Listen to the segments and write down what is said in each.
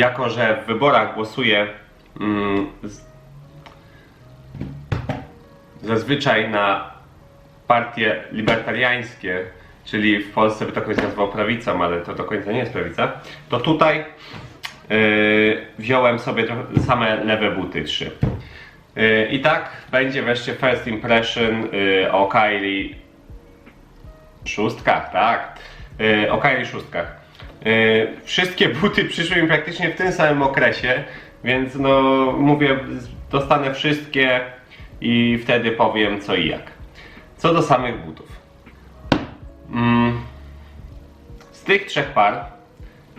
jako że w wyborach głosuję mm, z, zazwyczaj na partie libertariańskie, czyli w Polsce by to ktoś nazwał prawicą, ale to do końca nie jest prawica, to tutaj yy, wziąłem sobie same lewe buty trzy. Yy, I tak będzie wreszcie first impression yy, o Kylie szóstkach, tak. Yy, o Kylie szóstkach. Yy, wszystkie buty przyszły mi praktycznie w tym samym okresie, więc no mówię, dostanę wszystkie i wtedy powiem co i jak. Co do samych butów. Mm, z tych trzech par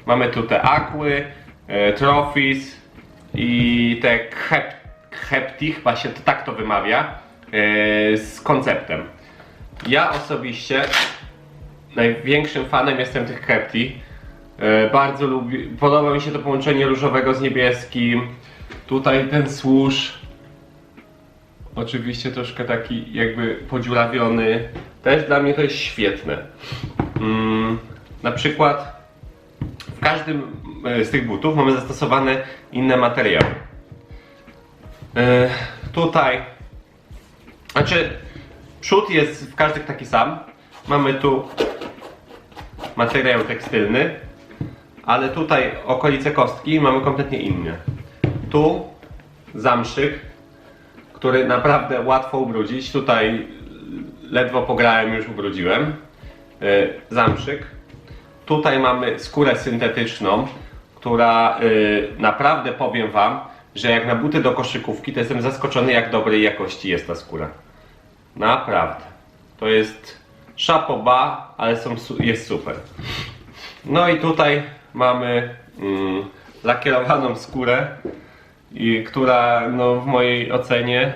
mamy tu te Aquy, e, Trophies i te Hep, Hepti, chyba się to tak to wymawia, e, z konceptem. Ja osobiście największym fanem jestem tych Hepti. E, bardzo lubię, podoba mi się to połączenie różowego z niebieskim. Tutaj ten służ, Oczywiście troszkę taki jakby podziurawiony. Też dla mnie to jest świetne. Mm, na przykład w każdym e, z tych butów mamy zastosowane inne materiały. E, tutaj, znaczy przód jest w każdym taki sam. Mamy tu materiał tekstylny, ale tutaj okolice kostki mamy kompletnie inne. Tu zamszyk, który naprawdę łatwo ubrudzić. Tutaj ledwo pograłem, już ubrudziłem. Yy, Zamszyk. Tutaj mamy skórę syntetyczną, która yy, naprawdę powiem Wam, że jak na buty do koszykówki, to jestem zaskoczony, jak dobrej jakości jest ta skóra. Naprawdę. To jest szapoba, ale są, jest super. No i tutaj mamy mm, lakierowaną skórę, i która no, w mojej ocenie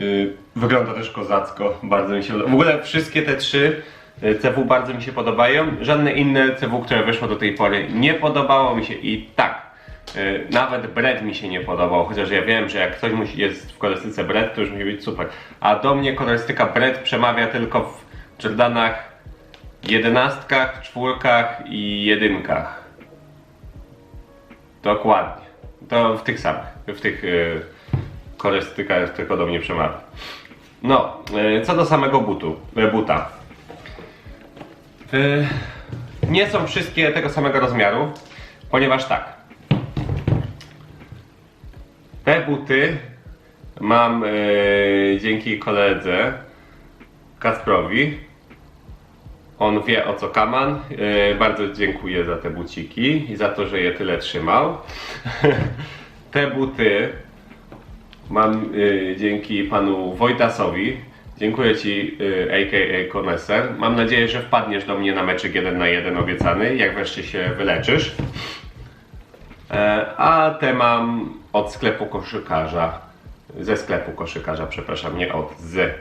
y, wygląda też kozacko. Bardzo mi się W ogóle wszystkie te trzy y, CW bardzo mi się podobają. Żadne inne CW, które wyszło do tej pory nie podobało mi się i tak. y, Nawet bread mi się nie podobał, chociaż ja wiem, że jak ktoś jest w kolorystyce bread, to już musi być super. A do mnie kolorystyka bread przemawia tylko w Jordanach jedenastkach, czwórkach i jedynkach. Dokładnie. To w tych samych, w tych yy, kolorystykach tylko do mnie przemawia. No, y, co do samego butu, y, buta. Y, nie są wszystkie tego samego rozmiaru, ponieważ tak. Te buty mam y, dzięki koledze Kacprowi. On wie o co kaman. Yy, bardzo dziękuję za te buciki i za to, że je tyle trzymał. te buty mam yy, dzięki panu Wojtasowi. Dziękuję ci, a.k.a. Koneser. Mam nadzieję, że wpadniesz do mnie na meczek 1 na 1 obiecany, jak wreszcie się wyleczysz. E, a te mam od sklepu koszykarza. Ze sklepu koszykarza, przepraszam, nie od z.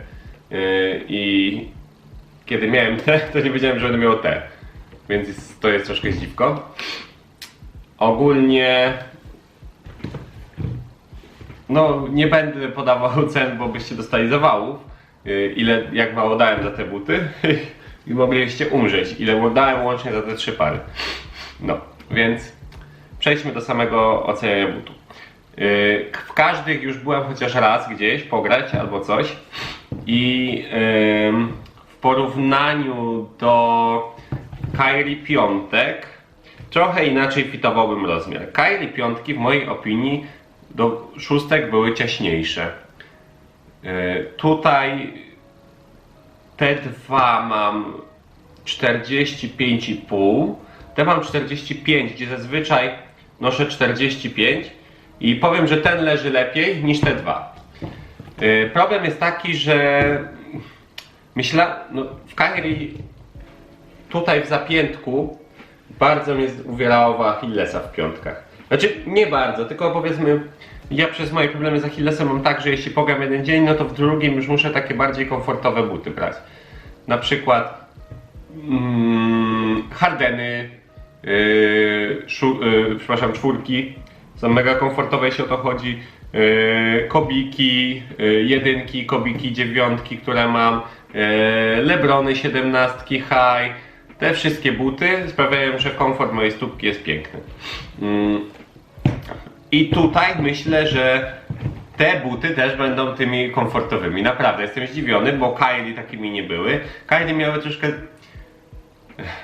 I kiedy miałem te, to nie wiedziałem, że będę miał te. Więc to jest troszkę dziwko. Ogólnie. No, nie będę podawał cen, bo byście dostali zawałów. Yy, Ile, jak mało dałem za te buty i mogliście umrzeć. Ile dałem łącznie za te trzy pary. No, więc przejdźmy do samego oceniania butu. Yy, W każdych już byłem chociaż raz gdzieś pograć albo coś i porównaniu do Kyrie piątek trochę inaczej fitowałbym rozmiar. Kyrie piątki w mojej opinii do szóstek były ciaśniejsze. Yy, Tutaj te dwa mam 45,5. Te mam 45, gdzie zazwyczaj noszę 45 i powiem, że ten leży lepiej niż te dwa. Yy, Problem jest taki, że myśla, no, w Kyrie tutaj w zapiętku bardzo mnie uwierało Achillesa w piątkach. Znaczy nie bardzo, tylko powiedzmy ja przez moje problemy z Achillesem mam tak, że jeśli pogram jeden dzień, no to w drugim już muszę takie bardziej komfortowe buty brać. Na przykład mm, Hardeny, yy, szu, yy, przepraszam, czwórki są mega komfortowe, jeśli o to chodzi. Yy, kobiki, yy, jedynki, kobiki, dziewiątki, które mam, yy, Lebrony, siedemnastki, high. Te wszystkie buty sprawiają, że komfort mojej stópki jest piękny. Mm, I tutaj myślę, że te buty też będą tymi komfortowymi. Naprawdę jestem zdziwiony, bo Kylie takimi nie były. Kylie miały troszkę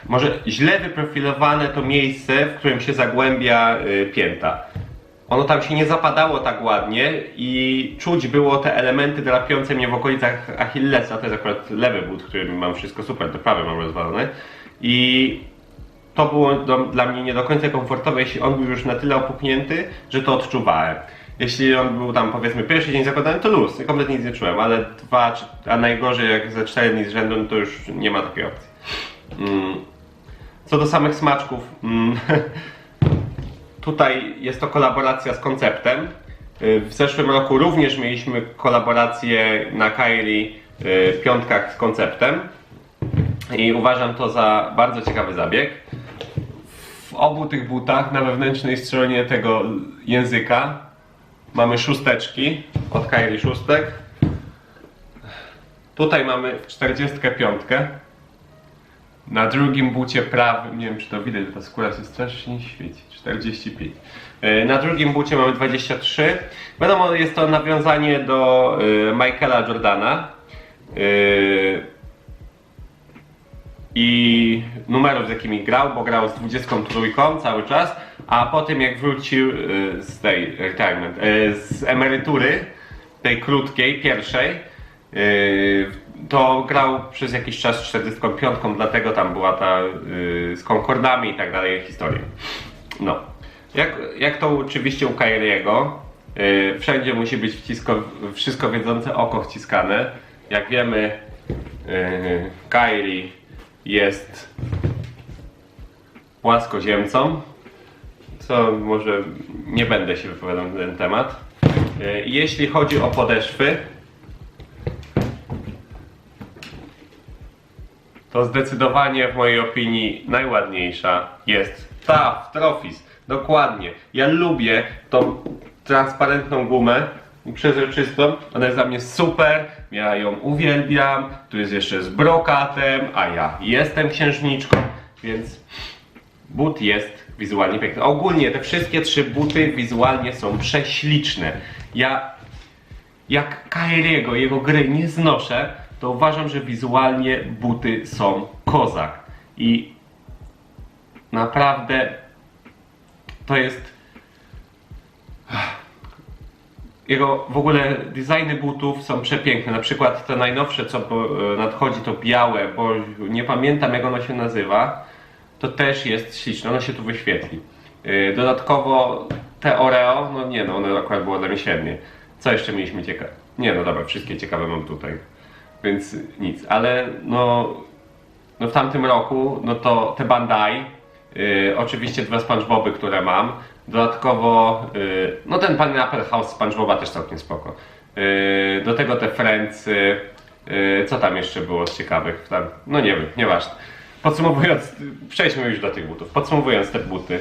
może źle wyprofilowane to miejsce, w którym się zagłębia y, pięta. Ono tam się nie zapadało tak ładnie i czuć było te elementy drapiące mnie w okolicach Achillesa. To jest akurat lewy but, którym mam wszystko super, to prawy mam rozwalone. I to było do, dla mnie nie do końca komfortowe, jeśli on był już na tyle opuchnięty, że to odczuwałem. Jeśli on był tam powiedzmy pierwszy dzień zakładany, to luz, kompletnie nic nie czułem, ale dwa, a najgorzej jak ze cztery dni z rzędu, no to już nie ma takiej opcji. Mm. Co do samych smaczków, mm, tutaj jest to kolaboracja z konceptem. Y, W zeszłym roku również mieliśmy kolaborację na Kylie y, piątkach z konceptem i uważam to za bardzo ciekawy zabieg. W obu tych butach na wewnętrznej stronie tego języka mamy szósteczki od Kylie szóstek. Tutaj mamy 45. Na drugim bucie prawym, nie wiem czy to widać, bo ta skóra się strasznie świeci, 45. E, Na drugim bucie mamy 23. Wiadomo, jest to nawiązanie do e, Michaela Jordana e, i numerów z jakimi grał, bo grał z 23 cały czas, a potem jak wrócił z tej retirement, z emerytury, tej krótkiej, pierwszej, to grał przez jakiś czas 45, dlatego tam była ta yy, z Concordami i tak dalej historia. No. Jak, jak to oczywiście u Kairiego, yy, wszędzie musi być wcisko, wszystko wiedzące oko wciskane. Jak wiemy, yy, Kairi jest płaskoziemcą, co może nie będę się wypowiadał na ten temat. Yy, Jeśli chodzi o podeszwy, to zdecydowanie w mojej opinii najładniejsza jest ta w Trofis. Dokładnie. Ja lubię tą transparentną gumę przezroczystą. Ona jest dla mnie super. Ja ją uwielbiam. Tu jest jeszcze z brokatem, a ja jestem księżniczką, więc but jest wizualnie piękny. Ogólnie te wszystkie trzy buty wizualnie są prześliczne. Ja jak Kairiego, jego gry nie znoszę, to uważam, że wizualnie buty są kozak. I naprawdę to jest. Jego w ogóle designy butów są przepiękne. Na przykład te najnowsze, co po- nadchodzi, to białe, bo nie pamiętam jak ono się nazywa. To też jest śliczne, ono się tu wyświetli. Yy, Dodatkowo te Oreo, no nie no, one akurat było dla mnie średnie. Co jeszcze mieliśmy ciekawe? Nie no dobra, wszystkie ciekawe mam tutaj. Więc nic, ale no, no w tamtym roku, no to te Bandai, yy, oczywiście dwa SpongeBoby, które mam, dodatkowo, yy, no ten Pineapple House SpongeBoba też całkiem spoko. Yy, do tego te Friendsy, co tam jeszcze było z ciekawych, tam, no nie wiem, nieważne. Podsumowując, przejdźmy już do tych butów. Podsumowując te buty,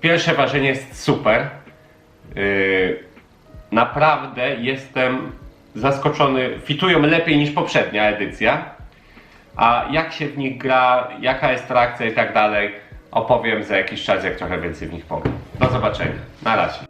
pierwsze wrażenie jest super. Naprawdę jestem zaskoczony. Fitują lepiej niż poprzednia edycja. A jak się w nich gra, jaka jest reakcja i tak dalej, opowiem za jakiś czas, jak trochę więcej w nich powiem. Do zobaczenia. Na razie.